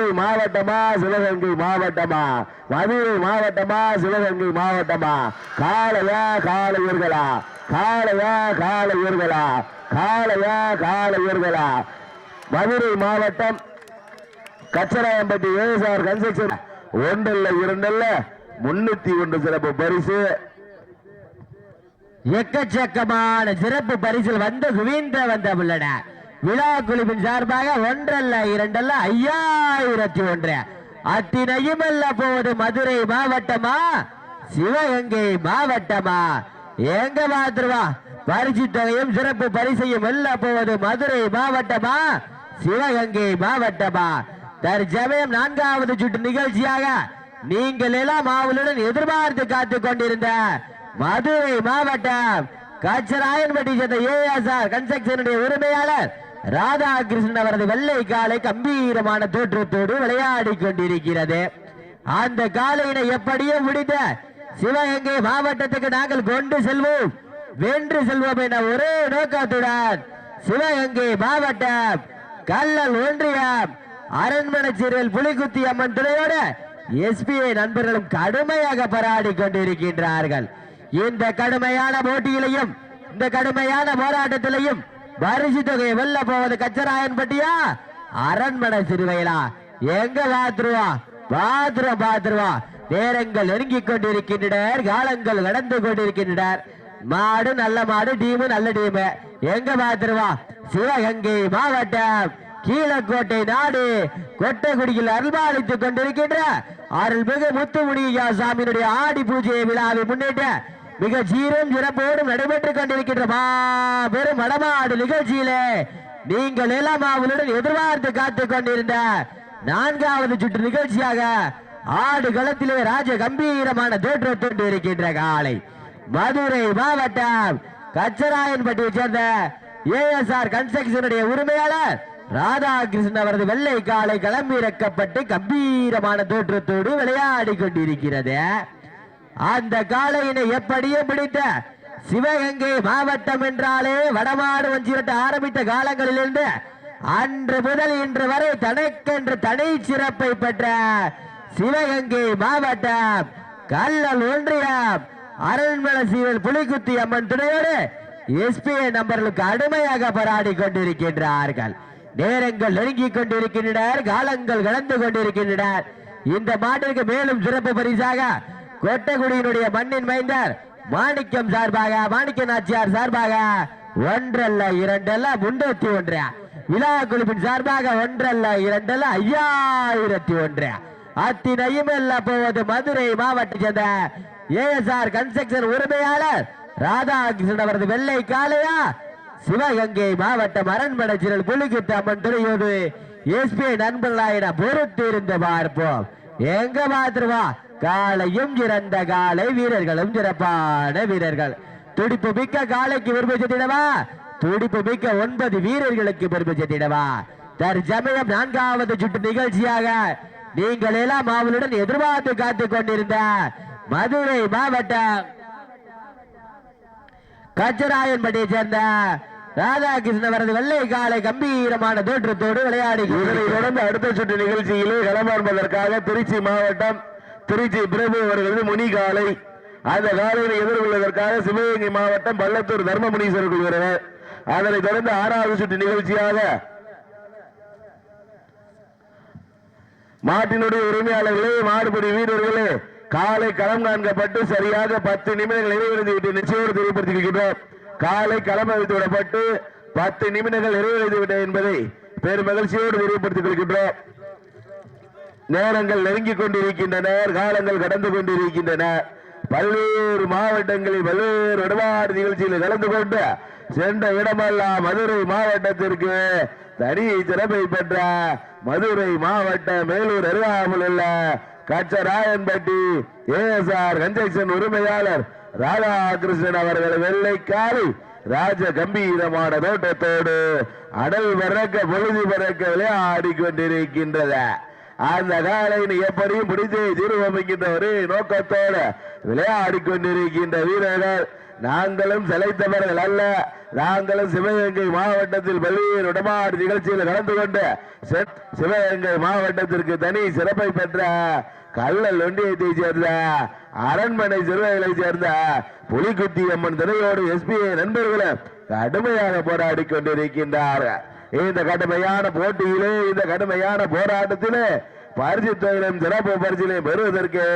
மாவட்டமா சிவகங்கை மாவட்டமா? மதுரை மாவட்டமா சிவகங்கை மாவட்டமா? காலையா காளையர்களா? காளையா காளையர்களா? காளையா காளையர்களா? மதுரை மாவட்டம் கச்சராயம்பட்டி ASR construction. ஒன்றில் இரண்டில் முன்னூத்தி ஒன்று சிறப்பு பரிசு. எக்கச்சக்கமான சிறப்பு பரிசில் வந்து குவிந்த வந்த உள்ளன விழா குழுவின் சார்பாக ஒன்றல்ல இரண்டல்ல ஐயாயிரத்தி ஒன்று. அத்தினையும் அல்ல போவது மதுரை மாவட்டமா? சிவகங்கை மாவட்டமா? எங்க மாத்திருவா பரிசு தொகையும் சிறப்பு பரிசையும் வெல்ல போவது மதுரை மாவட்டமா? சிவகங்கை மாவட்டமா? தற்சமயம் நான்காவது சுற்று நிகழ்ச்சியாக நீங்கள் எல்லாம் ஆவலுடன் எதிர்பார்த்து காத்து கொண்டிருந்த மதுரை மாவட்டம் கச்சராயன்பட்டி சேர்ந்த ஏஎஸ்ஆர் கன்ஸ்ட்ரக்ஷனுடைய உரிமையாளர் ராதாகிருஷ்ணன் அவரது வெள்ளை காலை கம்பீரமான தோற்றத்தோடு விளையாடி கொண்டிருக்கிறது. அந்த காலையினை எப்படியோ முடித்த சிவகங்கை மாவட்டத்துக்கு நாங்கள் கொண்டு செல்வோம். வென்று செல்வோம் என ஒரே நோக்கத்துடன் சிவகங்கை மாவட்டம் கல்லல் ஒன்றியம் அரண்மனை சீரியல் புலிகுத்தி அம்மன் துறையோட எஸ்பிஐ நண்பர்களும் கடுமையாக போராடி கொண்டிருக்கின்றார்கள். இந்த கடுமையான போட்டியிலையும் இந்த கடுமையான போராட்டத்திலையும் பரிசு தொகையை வெல்ல போவது கச்சராயன்பட்டியா அரண்மனை சிறுவையிலா. எங்க பாத்துருவா பாத்துருவா பாத்துருவா நேரங்கள் நெருங்கி கொண்டிருக்கின்றனர் காலங்கள் கடந்து கொண்டிருக்கின்றனர். மாடு நல்ல மாடு டீமு நல்ல டீமு. எங்க பாத்துருவா சிவகங்கை மாவட்டம் கீழக்கோட்டை நாடு. கொட்டகுடியில் அருள்பாலித்துக் கொண்டிருக்கின்ற அருள்மிகு முத்துமுனியா சாமியினுடைய ஆடி பூஜை விழாவை முன்னிட்டு மிக சிறப்போடும் நடைபெற்றுக் கொண்டிருக்கின்ற மாபெரும் வடமாடு நிகழ்ச்சியிலே நீங்கள் எல்லாம் அவளுடன் எதிர்பார்த்து காத்துக் கொண்டிருந்த நான்காவது சுற்று நிகழ்ச்சியாக ஆடு களத்திலே ராஜ கம்பீரமான தோற்றத்தோடு இருக்கின்ற காலை. மதுரை மாவட்டம் கச்சராயன்பட்டியை சேர்ந்த ஏஎஸ்ஆர் கன்ஸ்ட்ரக்ஷனுடைய உரிமையாளர் ராதாகிருஷ்ணன் அவரது வெள்ளை காலை களம்பிறக்கப்பட்டு கம்பீரமான தோற்றத்தோடு விளையாடி கொண்டிருக்கிறது. அந்த காளையினை எப்படியே பிடித்த சிவகங்கை மாவட்டம் என்றாலே வடமாடு வஞ்சிரட்ட ஆரம்பித்த காலங்களிலிருந்து அன்று முதல் இன்று வரை தனக்கென்று தனி சிறப்பை பெற்ற சிவகங்கை மாவட்டம். கல்லல் ஒன்றியம். அரண்மனை சீவல் புலிகுத்தி அம்மன் துணையோடு எஸ்பிஐ நம்பர்களுக்கு அடிமையாக போராடி கொண்டிருக்கின்றார்கள். நேரங்கள் நெருங்கிக் கொண்டிருக்கின்றனர் காலங்கள் கலந்து கொண்டிருக்கின்றனர். இந்த மாட்டிற்கு மேலும் சிறப்பு பரிசாக கொட்டகுடியினுடைய மண்ணின் மைந்தர் மாணிக்கம் சார்பாக மாணிக்க நாச்சியார் சார்பாக ஒன்றல்ல இரண்டல்ல முன்னூத்தி ஒன்று. விழா குழுவின் சார்பாக ஒன்றல்ல இரண்டல்ல ஐயாயிரத்தி ஒன்று. அத்தினையும் அல்ல போவது மதுரை மாவட்ட சேர்ந்த ஏஎஸ்ஆர் கன்ஸ்ட்ரக்ஷன் உரிமையாளர் ராதாகிருஷ்ணன் அவரது வெள்ளை காளையா சிவகங்கை மாவட்டம் அரண்மனை சிறல் புலிகுத்து அம்மன் துணையோடு எஸ்பி நண்பர்களாயிட பொறுத்து இருந்து பார்ப்போம். எங்க மாத்திருவா காலையும் சிறந்த காலை வீரர்களும் சிறப்பான வீரர்கள். துடிப்பு மிக்க காலைக்கு விரும்ப செட்டிடவா துடிப்பு மிக்க ஒன்பது வீரர்களுக்கு பெருமை செட்டிடவா தற்சமயம் நான்காவது சுற்று நிகழ்ச்சியாக நீங்கள் எல்லாம் அவளுடன் எதிர்பார்த்து காத்துக் கொண்டிருந்த மதுரை மாவட்டம் கச்சராயன்பட்டியை சேர்ந்த ராதாகிருஷ்ணன் அவரது வெள்ளை காலை கம்பீரமான தோற்றத்தோடு விளையாடி இதனைத் தொடர்ந்து அடுத்த சுற்று நிகழ்ச்சியிலே களமாடுவதற்காக திருச்சி மாவட்டம் திருச்சி பிரபு அவர்களது முனி காலை அந்த காலையில் எதிர்கொள்வதற்காக சிவகங்கை மாவட்டம் பள்ளத்தூர் தர்மமுனீஸ்வரர் கொள்கிறார் அதனைத் தொடர்ந்து ஆறாவது சுற்று நிகழ்ச்சியாக மாட்டினுடைய உரிமையாளர்களே மாடுபடி வீரர்களே காலை களம் காண்கப்பட்டு சரியாக பத்து நிமிடங்கள் நிறைவேறி விட்டு நிச்சயோடு தெரியப்படுத்தியிருக்கின்றோம் காலை களம் அமைத்து விடப்பட்டு பத்து நிமிடங்கள் நிறைவடைந்து விட்டது என்பதை பெரும் மகிழ்ச்சியோடு தெரியப்படுத்திக் கொள்கின்றோம். நேரங்கள் நெருங்கிக் கொண்டிருக்கின்றனர் காலங்கள் கடந்து கொண்டிருக்கின்றன. பல்வேறு மாவட்டங்களில் பல்வேறு இடமாறு நிகழ்ச்சியில் கலந்து கொண்டு சென்ற இடமெல்லாம் மதுரை மாவட்டத்திற்கு தனி சிறப்பை பெற்ற மதுரை மாவட்ட மேலூர் அருகாமல் உள்ள கச்சராயன்பட்டி ஏஎஸ்ஆர் கன்ஸ்ட்ரக்ஷன் உரிமையாளர் ராதாகிருஷ்ணன் அவர்கள் வெள்ளைக்காரி ராஜ கம்பீரமான தோட்டத்தோடு அடல் பறக்க பொழுது பறக்க விளையாடி கொண்டிருக்கின்றன அந்த காலையில் எப்படியும் பிடித்து தீர்வமைக்கின்ற ஒரு நோக்கத்தோடு விளையாடி கொண்டிருக்கின்ற வீரர்கள். நாங்களும் சிலைத்தவர்கள் அல்ல. நாங்களும் சிவகங்கை மாவட்டத்தில் பல்வேறு உடமாடு நிகழ்ச்சியில் கலந்து கொண்டு சிவகங்கை மாவட்டத்திற்கு தனி சிறப்பை பெற்ற கள்ளல் ஒன்றியத்தை சேர்ந்த அரண்மனை சிறுவைகளை சேர்ந்த புலிகுட்டி அம்மன் துணையோடு எஸ்பிஐ நண்பர்களும் கடுமையாக போராடி கொண்டிருக்கின்றார்கள். இந்த கடுமையான போட்டியிலே இந்த கடுமையான போராட்டத்திலே பரிசு தொழிலும் சிறப்பு பரிசிலை பெறுவதற்கு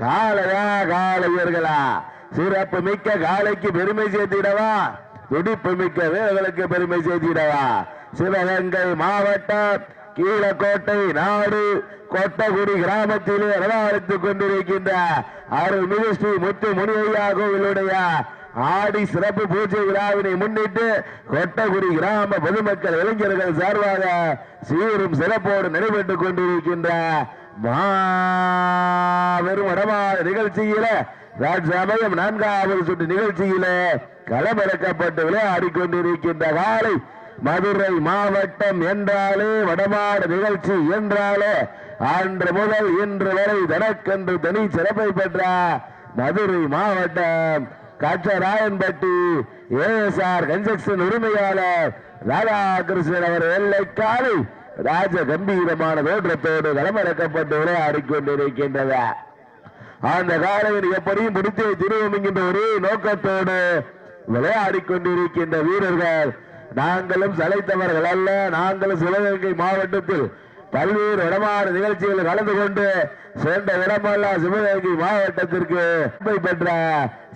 காலையா காலையர்களா சிறப்பு மிக்க காளைக்கு பெருமை சேர்த்திடவா? துடிப்பு மிக்க வீரர்களுக்கு பெருமை சேர்த்திடவா? சிவகங்கை மாவட்டம் கீழக்கோட்டை நாடு கொட்டகுடி கிராமத்திலே அரவணைத்துக் கொண்டிருக்கின்ற அருள்மிகு ஸ்ரீ முத்து முனியா கோவிலுடைய ஆடி சிறப்பு பூஜை விழாவினை முன்னிட்டு கொட்டகுடி கிராம பொதுமக்கள் இளைஞர்கள் சார்பாக சீரும் சிறப்போடு நடைபெற்றுக் கொண்டிருக்கின்ற மாபெரும் வடமாத நிகழ்ச்சியில ராஜ்சமயம் நான்காவது சுற்று நிகழ்ச்சியில களமிறக்கப்பட்டு விளையாடி கொண்டிருக்கின்ற காலை மதுரை மாவட்டம் என்றாலே வடமாடு நிகழ்ச்சி என்றாலே அன்று முதல் இன்று வரை தனக்கென்று தனி சிறப்பை பெற்ற மதுரை மாவட்டம் கச்சராயன்பட்டி ஏஎஸ்ஆர் கன்ஸ்ட்ரக்ஷன் உரிமையாளர் ராதாகிருஷ்ணன் அவர் எல்லைக்காலை ராஜ கம்பீரமான தோற்றத்தோடு களமிறக்கப்பட்டு உரையாடி கொண்டிருக்கின்றது அந்த காலையில் எப்படியும் முடித்து திருவோம் என்கின்ற ஒரே நோக்கத்தோடு விளையாடி கொண்டிருக்கின்ற வீரர்கள் நாங்களும் சளைத்தவர்கள் அல்ல நாங்களும் சிவகங்கை மாவட்டத்தில் பல்வேறு இடமான நிகழ்ச்சிகளில் கலந்து கொண்டு சென்ற இடமெல்லாம் சிவகங்கை மாவட்டத்திற்கு பெருமை பெற்ற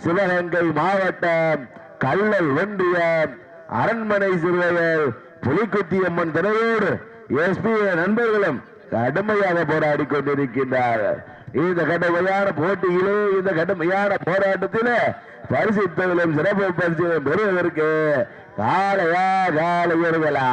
சிவகங்கை மாவட்டம் கள்ளல் ஒன்றியம் அரண்மனை சிறுவர்கள் புலிக்குத்தி அம்மன் திரையோடு எஸ்பி நண்பர்களும் கடுமையாக போராடி கொண்டிருக்கின்றார்கள் இந்த கடுமையான போட்டியிலே இந்த கடுமையான போராட்டத்திலே பரிசு சிறப்பு பரிசு பெறுவதற்கு காலையா காலை காளையர்களா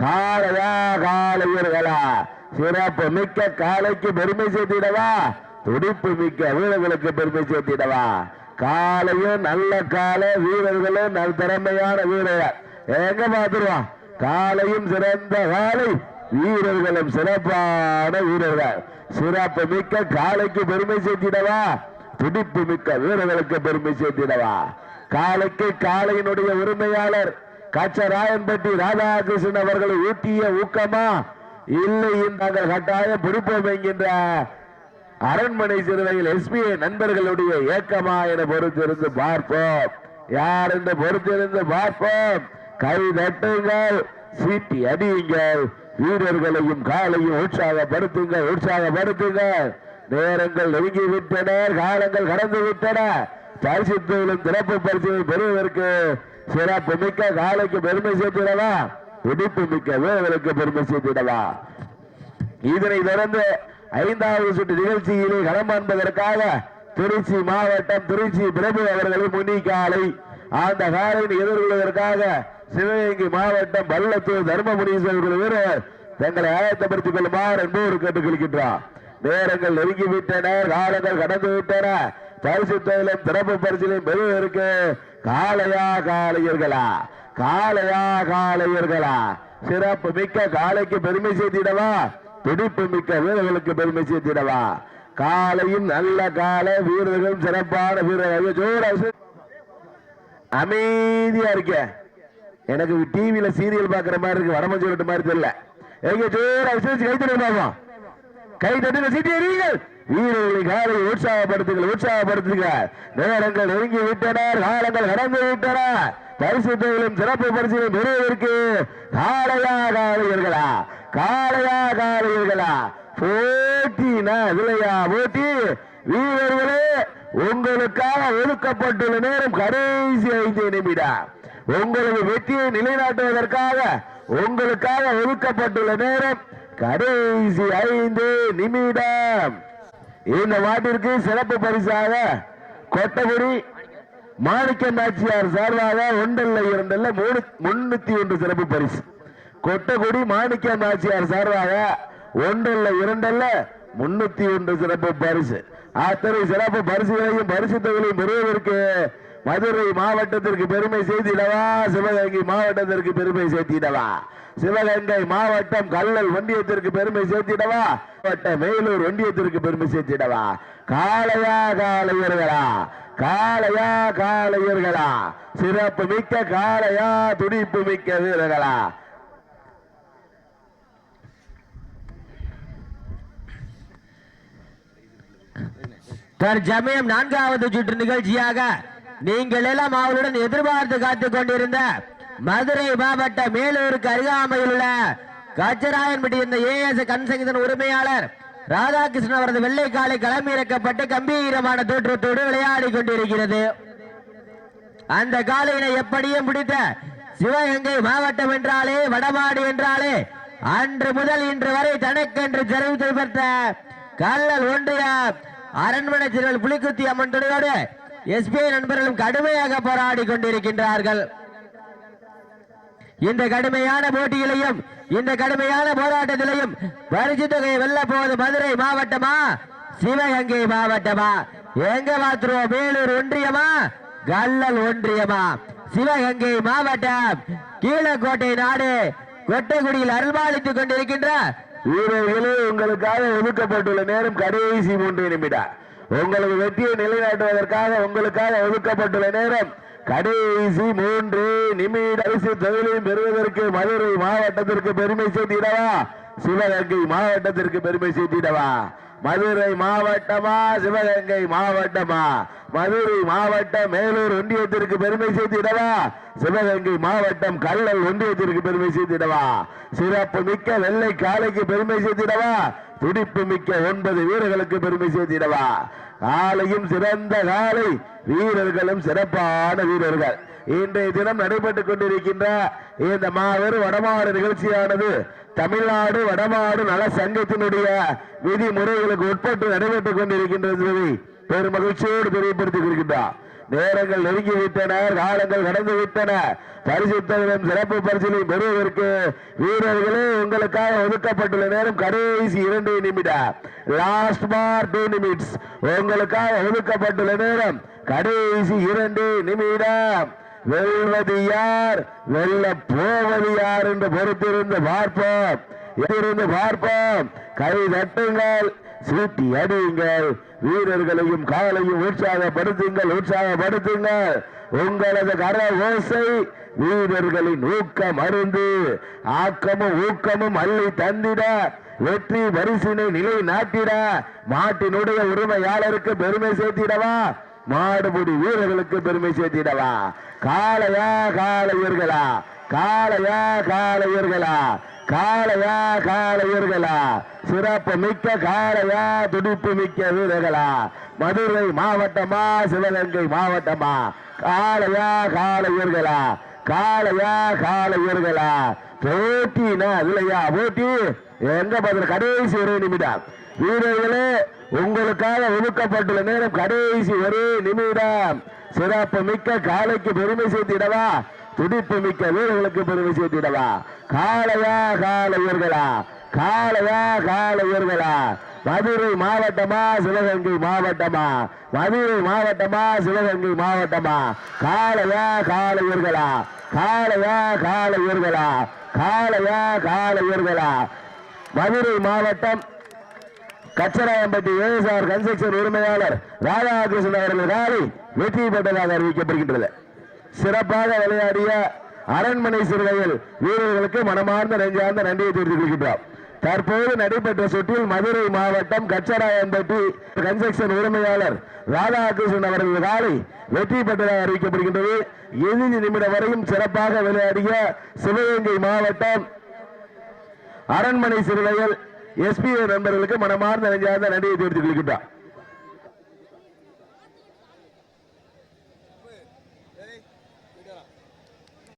காளையா காலையர்களா சிறப்பு மிக்க காளைக்கு பெருமை சேர்த்திடவா? துடிப்பு மிக்க வீரர்களுக்கு பெருமை சேர்த்திடவா? காலையும் நல்ல காலை வீரர்களும் நல்ல திறமையான வீரர்கள். எங்க பாத்துருவான் காலையும் சிறந்த காலை வீரர்களும் சிறப்பான வீரர்கள். சிறப்பு மிக்க காலைக்கு பெருமை சேர்த்திடவா? துடிப்பு மிக்க வீரர்களுக்கு பெருமை சேர்த்திடவா? காலைக்கு காளையினுடைய உரிமையாளர் காச்சராயன்பட்டி ராதாகிருஷ்ணன் அவர்களை ஊட்டிய ஊக்கமா? இல்லை நாங்கள் கட்டாயம் பிடிப்போம் என்கின்ற அரண்மனை சிறுவையில் எஸ்பி நண்பர்களுடைய ஏக்கமா என பொறுத்திருந்து பார்ப்போம். யார் என்று பொறுத்திருந்து பார்ப்போம். கை தட்டுங்கள் சீட்டி அடியுங்கள் வீரர்களையும் காலையும் உற்சாகப்படுத்துங்கள் உற்சாகப்படுத்துங்கள். நேரங்கள் நெருங்கி விட்டன காலங்கள் கடந்து விட்டன பரிசுத்தலும் சிறப்பு பரிசுகள் பெறுவதற்கு சிறப்பு மிக்க காலைக்கு பெருமை சேர்த்திடவா? துடிப்பு மிக்க வீரர்களுக்கு பெருமை சேர்த்திடவா? இதனை தொடர்ந்து ஐந்தாவது சுற்று நிகழ்ச்சியிலே களம் காண்பதற்காக திருச்சி மாவட்டம் திருச்சி பிரபு அவர்களின் முன்னிக்காலை அந்த காலையை எதிர்கொள்வதற்காக சிவகங்கை மாவட்டம் பள்ளத்தூர் தர்மபுரீஸ்வரர்கள் வீரர் தங்களை ஆயத்தப்படுத்திக் கொள்ளுமாறு என்போடு கேட்டுக் கொள்கின்றார் நேரங்கள் நெருங்கிவிட்டன காலங்கள் கடந்து விட்டன. பரிசு தொழிலும் திறப்பு பரிசிலையும் பெறுவதற்கு காளையா காளையர்களா காளையா காளையர்களா சிறப்பு மிக்க காளைக்கு பெருமை சேர்த்திடவா? துடிப்பு மிக்க வீரர்களுக்கு பெருமை சேர்த்திடவா? காலையும் நல்ல காலை வீரர்களும் சிறப்பான வீரர்கள். ஜோர் அமைதியா இருக்க. எனக்கு டிவியில சீரியல் பாக்குற மாதிரி இருக்கு. வடமஞ்சு சொல்லிட்டு மாதிரி தெரியல. எங்க ஜோரா விசேஷம் கை தட்டி பாப்போம். கை தட்டுங்க. சீட்டு வீரர்களை காலை உற்சாகப்படுத்துங்கள் உற்சாகப்படுத்துங்க. நேரங்கள் நெருங்கி விட்டன காலங்கள் கடந்து விட்டன பரிசு தொழிலும் சிறப்பு பரிசுகளும் பெறுவதற்கு காலையா காலையர்களா? காலையா காலையர்களா? போட்டினா இல்லையா போட்டி? வீரர்களே உங்களுக்காக ஒதுக்கப்பட்டுள்ள நேரம் கடைசி ஐந்து நிமிடம். உங்களது வெற்றியை நிலைநாட்டுவதற்காக உங்களுக்காக ஒதுக்கப்பட்டுள்ள நேரம் கடைசி ஐந்து நிமிடம். இந்த வாட்டிற்கு சிறப்பு பரிசாக கொட்டகுடி மாணிக்க நாச்சியார் சார்பாக ஒன்றல்ல இரண்டல்ல மூணு முன்னூத்தி ஒன்று சிறப்பு பரிசு. கொட்டகுடி மாணிக்க நாச்சியார் சார்பாக ஒன்றல்ல இரண்டல்ல முன்னூத்தி ஒன்று சிறப்பு பரிசு. அத்தனை சிறப்பு பரிசுகளையும் பரிசு தொகையையும் பெறுவதற்கு மதுரை மாவட்டத்திற்கு பெருமை செய்திடவா சிவகங்கை மாவட்டத்திற்கு பெருமை சேர்த்திடவா? சிவகங்கை மாவட்டம் கல்லல் ஒன்றியத்திற்கு பெருமை சேர்த்திடவா? மாவட்ட மேலூர் ஒன்றியத்திற்கு பெருமை சேர்த்திடவா? காளையா காளையர்களா? காளையா காளையர்களா? சிறப்பு மிக்க காளையா துடிப்பு மிக்க வீரர்களா? தற்சமயம் நான்காவது சுற்று நிகழ்ச்சியாக நீங்கள் எல்லாம் அவளுடன் எதிர்பார்த்து காத்துக் கொண்டிருந்த மதுரை மாவட்ட மேலூருக்கு அருகாமையில் உள்ள கச்சராயன்பட்டி இந்த ஏஎஸ் கன்சங்கத்தின் உரிமையாளர் ராதாகிருஷ்ணன் அவரது வெள்ளைக்காலை களமிறக்கப்பட்டு கம்பீரமான தோற்றத்தோடு விளையாடி கொண்டிருக்கிறது. அந்த காலையினை எப்படியும் பிடித்த சிவகங்கை மாவட்டம் என்றாலே வடமாடு என்றாலே அன்று முதல் இன்று வரை தனக்கென்று தெரிவித்து பெற்ற கல்லல் ஒன்றிய அரண்மனை திருவள் புலிக்குத்தி அம்மன் துணையோடு எஸ்பிஐ நண்பர்களும் கடுமையாக போராடி கொண்டிருக்கின்றார்கள். இந்த கடுமையான போட்டியிலையும் இந்த கடுமையான போராட்டத்திலையும் பரிசு தொகையை வெல்ல போவது மதுரை மாவட்டமா? சிவகங்கை மாவட்டமா? எங்க மாத்திரம் வேலூர் ஒன்றியமா? கல்லல் ஒன்றியமா? சிவகங்கை மாவட்டம் கீழக்கோட்டை நாடு கொட்டைக்குடியில் அருள்பாலித்துக் கொண்டிருக்கின்ற வீரர்களே உங்களுக்காக ஒதுக்கப்பட்டுள்ள நேரம் கடைசி மூன்று நிமிடம். உங்களது வெற்றியை நிலைநாட்டுவதற்காக உங்களுக்காக ஒதுக்கப்பட்டுள்ள நேரம் கடைசி மூன்று நிமிட அரசு தொழிலையும் பெறுவதற்கு மதுரை மாவட்டத்திற்கு பெருமை சேர்த்திடவா? சிவகங்கை மாவட்டத்திற்கு பெருமை சேர்த்திடவா? மதுரை மாவட்டமா? சிவகங்கை மாவட்டமா? மதுரை மாவட்டம் மேலூர் ஒன்றியத்திற்கு பெருமை சேர்த்திடவா? சிவகங்கை மாவட்டம் கல்லல் ஒன்றியத்திற்கு பெருமை சேர்த்திடவா? சிறப்பு மிக்க வெள்ளை காளைக்கு பெருமை சேர்த்திடவா? துடிப்பு மிக்க ஒன்பது வீரர்களுக்கு பெருமை சேர்த்திடவா. காலையும் சிறந்த காலை. வீரர்களும் சிறப்பான வீரர்கள். இன்றைய தினம் நடைபெற்றுக் கொண்டிருக்கின்ற இந்த மாபெரும் வடமாடு நிகழ்ச்சியானது தமிழ்நாடு வடமாடு நல சங்கத்தினுடைய விதிமுறைகளுக்கு உட்பட்டு நடைபெற்றுக் கொண்டிருக்கின்றது என்பதை பெரும் மகிழ்ச்சியோடு தெரியப்படுத்திக் கொள்கின்றார் நேரங்கள் நெருங்கி விட்டன காலங்கள் கடந்து விட்டன சிறப்பு பரிசிலை பெறுவதற்கு வீரர்களே உங்களுக்காக ஒதுக்கப்பட்டுள்ள நேரம் கடைசி இரண்டு நிமிடம். லாஸ்ட் மார் டூ நிமிட்ஸ் உங்களுக்காக ஒதுக்கப்பட்டுள்ள நேரம் கடைசி இரண்டு நிமிடம். வெல்வது யார்? வெல்ல போவது யார் என்று பொறுத்திருந்து பார்ப்போம். இருந்து பார்ப்போம். கை தட்டுங்கள் சீட்டி அடியுங்கள். வீரர்களையும் காலையும் உற்சாகப்படுத்துங்கள் உற்சாகப்படுத்துங்கள். உங்களது கர ஓசை வீரர்களின் ஊக்கம் அருந்து ஆக்கமும் ஊக்கமும் அள்ளி தந்திட வெற்றி வரிசினை நிலை நாட்டிட மாட்டினுடைய உரிமையாளருக்கு பெருமை சேர்த்திடவா? மாடுபுடி வீரர்களுக்கு பெருமை சேர்த்திடவா? காளையா காளையர்களா? காளையா காளையர்களா? காளையா வீரர்களா சிறப்பு மிக்க காலையா துடிப்பு மிக்க வீரர்களா? மதுரை மாவட்டமா சிவகங்கை மாவட்டமா? காளையா காலையா காளையா வீரர்களா போட்டினா இல்லையா போட்டி? எங்க பதில் கடைசி ஒரே நிமிடம். வீரர்களே உங்களுக்காக ஒதுக்கப்பட்டுள்ள நேரம் கடைசி ஒரே நிமிடம். சிறப்பு மிக்க காலைக்கு பெருமை சேர்த்திடவா துடிப்பு மிக்க வீரர்களுக்கு பெருமை சேர்த்திடவா? காளையா காளையர்களா? காளையா காளையர்களா? மதுரை மாவட்டமா சிவகங்கை மாவட்டமா? மதுரை மாவட்டமா சிவகங்கை மாவட்டமா? காலையா காளையர்களா? காளையா காளையர்களா? கால காளையர்களா? மதுரை மாவட்டம் கச்சராயம்பட்டி ஏஎஸ்ஆர் கன்ஸ்ட்ரக்ஷன் உரிமையாளர் ராதாகிருஷ்ணன் அவர்கள் காலை வெற்றி பெற்றதாக அறிவிக்கப்படுகின்றது. சிறப்பாக விளையாடிய அரண்மனை சிறுவையில் வீரர்களுக்கு மனமார்ந்த நெஞ்சார்ந்த நன்றியை தெரிவித்துக் கொள்கின்றோம். தற்போது நடைபெற்ற சுற்றில் மதுரை மாவட்டம் கச்சராயம்பட்டி கன்ஸ்ட்ரக்ஷன் உரிமையாளர் ராதாகிருஷ்ணன் அவர்கள் காலை வெற்றி பெற்றதாக அறிவிக்கப்படுகின்றது. இறுதி நிமிடம் வரையும் சிறப்பாக விளையாடிய சிவகங்கை மாவட்டம் அரண்மனை சிறுவையில் எஸ்பிஐ நண்பர்களுக்கு மனமார்ந்த நெஞ்சார்ந்த நன்றியை தெரிவித்துக் கொள்கின்றார்